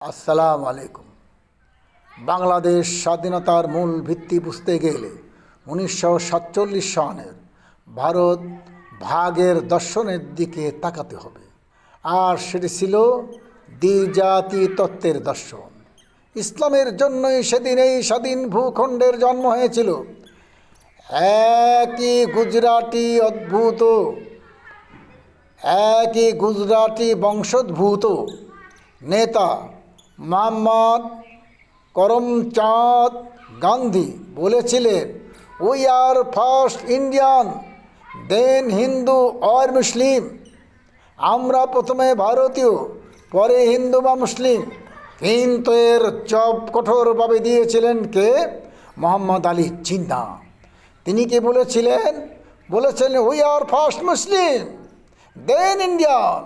আসসালামু আলাইকুম। বাংলাদেশ স্বাধীনতার মূল ভিত্তি বুঝতে গেলে উনিশশো সাতচল্লিশ সনের ভারত ভাগের দর্শনের দিকে তাকাতে হবে। আর সেটি ছিল দ্বিজাতি তত্ত্বের দর্শন। ইসলামের জন্যই সেদিন এই স্বাধীন ভূখণ্ডের জন্ম হয়েছিল। একই গুজরাটি অদ্ভুত, একই গুজরাটি বংশোদ্ভূত নেতা মোহাম্মদ করমচাঁদ গান্ধী বলেছিলেন we are first Indian then Hindu or Muslim আমরা প্রথমে ভারতীয়, পরে হিন্দু বা মুসলিম। কিন্তু এর জব কঠোরভাবে দিয়েছিলেন কে? মোহাম্মদ আলী জিন্না। তিনি কি বলেছিলেন? বলেছিলেন we are first Muslim then Indian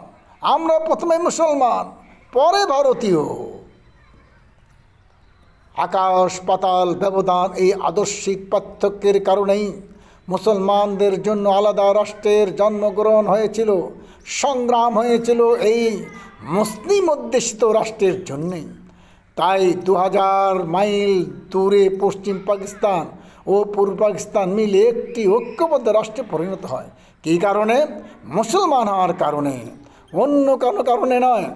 আমরা প্রথমে মুসলমান, পরে ভারতীয়। আকাশ, পাতাল, ব্যবধান এই আদর্শিক পার্থক্যের কারণেই মুসলমানদের জন্য আলাদা রাষ্ট্রের জন্মগ্রহণ হয়েছিল, সংগ্রাম হয়েছিল এই মুসলিম অধ্যুষিত রাষ্ট্রের জন্যেই। তাই দু হাজার মাইল দূরে পশ্চিম পাকিস্তান ও পূর্ব পাকিস্তান মিলে একটি ঐক্যবদ্ধ রাষ্ট্রে পরিণত হয়। কী কারণে? মুসলমান হওয়ার কারণে। অন্য কোনো কারণে নয়।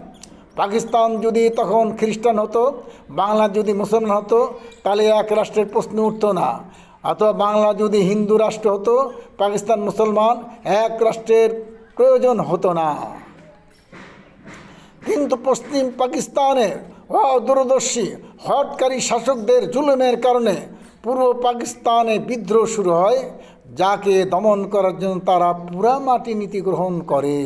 পাকিস্তান যদি তখন খ্রিস্টান হতো, বাংলা যদি মুসলমান হতো, তাহলে এক রাষ্ট্রের প্রশ্ন উঠতো না। অথবা বাংলা যদি হিন্দু রাষ্ট্র হতো, পাকিস্তান মুসলমান এক রাষ্ট্রের প্রয়োজন হতো না। কিন্তু পশ্চিম পাকিস্তানের অদূরদর্শী, হটকারী শাসকদের জুলুমের কারণে পূর্ব পাকিস্তানে বিদ্রোহ শুরু হয়, যাকে দমন করার জন্য তারা পুরা মাটি নীতি গ্রহণ করে।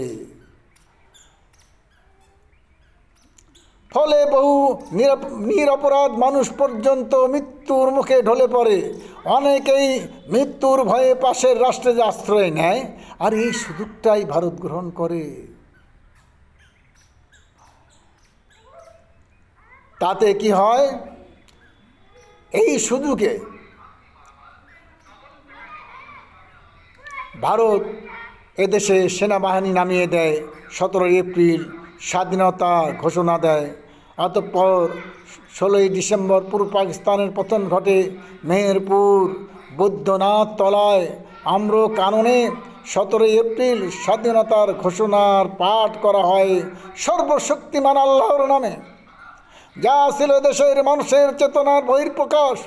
ফলে বহু নিরপ- নিরপরাধ মানুষ পর্যন্ত মৃত্যুর মুখে ঢলে পড়ে। অনেকেই মৃত্যুর ভয়ে পাশের রাষ্ট্রে আশ্রয় নেয়, আর এই সুযোগটাই ভারত গ্রহণ করে। তাতে কি হয়? এই সুযোগে ভারত এদেশে সেনাবাহিনী নামিয়ে দেয় সতেরোই এপ্রিল। স্বাধীনতা ঘোষণা দেয়। অতঃপর ষোলোই ডিসেম্বর পূর্ব পাকিস্তানের পতন ঘটে মেহেরপুর বৈদ্যনাথ তলায়। আম্র কাননে সতেরোই এপ্রিল স্বাধীনতার ঘোষণার পাঠ করা হয় সর্বশক্তিমান আল্লাহর নামে। যা ছিল দেশের মানুষের চেতনার বহির্প্রকাশ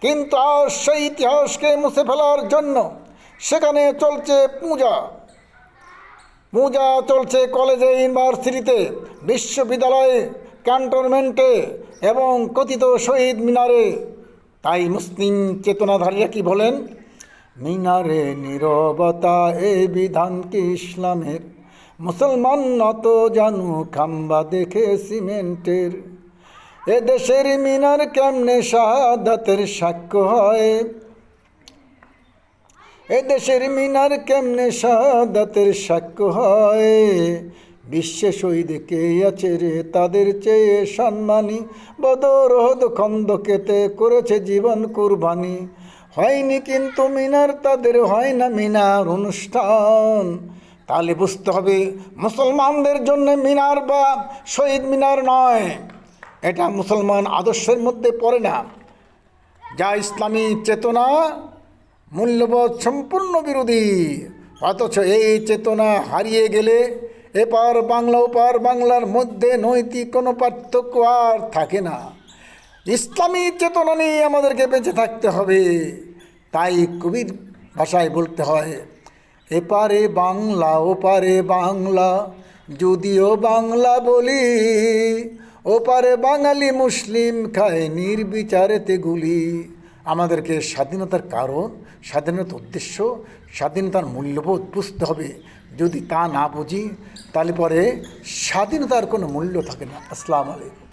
কিন্তু আজ সেই ইতিহাসকে মুছে ফেলার জন্য সেখানে চলছে পূজা। পূজা চলছে কলেজে, ইউনিভার্সিটিতে, বিশ্ববিদ্যালয়ে, ক্যান্টনমেন্টে এবং কথিত শহীদ মিনারে। তাই মুসলিম চেতনাধারীরা কি বলেন, মিনারে নীরবতা এ বিধান কি ইসলামের? মুসলমান নত জানু খাম্বা দেখে সিমেন্টের। এ দেশের মিনার কেমনে শাহাদাতের সাক্ষ্য হয়? এ দেশের মিনার কেমনে শাহাদাতের সাক্ষ্য হয়? বিশ্বে শহীদ কে আছে রে তাদের চেয়ে সম্মানী? বদর হদ খন্দকেতে করেছে জীবন কুরবানি। হয়নি কিন্তু মিনার, তাদের হয় না মিনার অনুষ্ঠান। তাহলে বুঝতে হবে, মুসলমানদের জন্য মিনার বা শহীদ মিনার নয়। এটা মুসলমান আদর্শের মধ্যে পড়ে না। যা ইসলামী চেতনা মূল্যবোধ সম্পূর্ণ বিরোধী। অথচ এই চেতনা হারিয়ে গেলে এপার বাংলা, ওপার বাংলার মধ্যে নৈতিক কোনো পার্থক্য আর থাকে না। ইসলামী চেতনা নিয়ে আমাদেরকে বেঁচে থাকতে হবে, তাই কবির ভাষায় বলতে হয়, এপারে বাংলা, ওপারে বাংলা, যদিও বাংলা বলি, ওপারে বাঙালি মুসলিম খায় নির্বিচারেতে গুলি। আমাদেরকে স্বাধীনতার কারণ, স্বাধীনতার উদ্দেশ্য, স্বাধীনতার মূল্যবোধ বুঝতে হবে। যদি তা না বুঝি, তাহলে পরে স্বাধীনতার কোনো মূল্য থাকে না। আসসালামু আলাইকুম।